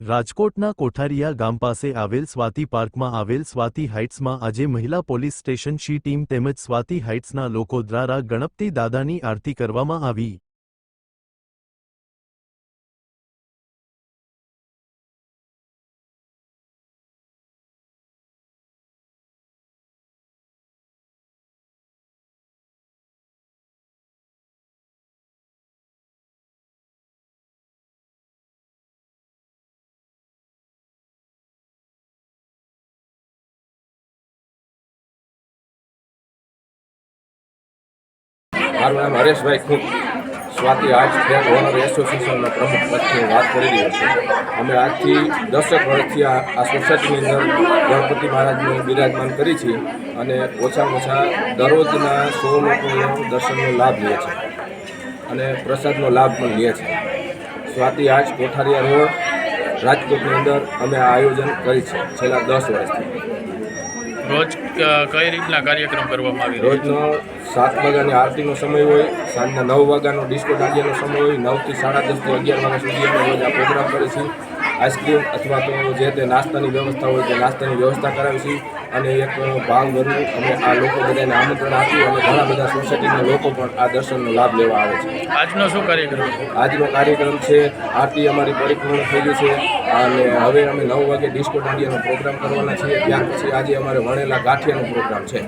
રાજકોટના કોઠારિયા ગામ પાસે આવેલ સ્વાતિ પાર્કમાં આવેલ સ્વાતિ હાઇટ્સમાં આજે મહિલા પોલીસ સ્ટેશન શી ટીમ તેમજ સ્વાતિ હાઇટ્સના લોકો દ્વારા ગણપતિ દાદાની આરતી કરવામાં આવી. મારું નામ હરેશભાઈ ખુદ સ્વાતિ આર્ટ ફેર ઓનર એસોસિએશનના પ્રમુખ પદથી વાત કરી રહ્યો છું. અમે આજથી દસેક વર્ષથી આ આ સોસાયટીની અંદર ગણપતિ મહારાજનું બિરાજમાન કરી છીએ અને ઓછામાં ઓછા દરરોજના સો લોકોનો દર્શનનો લાભ લે છે અને પ્રસાદનો લાભ પણ લે છે. સ્વાતિ આજ કોઠારીયા રોડ રાજકોટની અંદર અમે આ આયોજન કરી છે છેલ્લા દસ વર્ષથી. રોજ કઈ રીતના કાર્યક્રમ કરવામાં આવે રોજનો સાત વાગ્યાની આરતીનો સમય હોય, સાંજના નવ વાગ્યાનો ડિસ્કો દાંડિયાનો સમય હોય, નવથી સાડા દસથી અગિયાર વાગ્યા સુધી અમે રોજ આ પ્રોગ્રામ કરીએ છીએ આઈસ્ક્રીમ અથવા તો જે તે નાસ્તાની વ્યવસ્થા હોય તે નાસ્તાની વ્યવસ્થા કરાવી છે. અને એક ભાવ ભરવું અમે આ લોકો બધાને આમંત્રણ આપ્યું અને ઘણા બધા સોસાયટીના લોકો પણ આ દર્શનનો લાભ લેવા આવે છે. આજનો શું કાર્યક્રમ? આજનો કાર્યક્રમ છે આરતી અમારી પરિપૂર્ણ થઈ ગઈ છે. અને હવે અમે નવ વાગે ડિસ્કો દાંડિયાનો પ્રોગ્રામ કરવાના છીએ. ત્યાર પછી આજે અમારે વણેલા ગાંઠિયાનો પ્રોગ્રામ છે.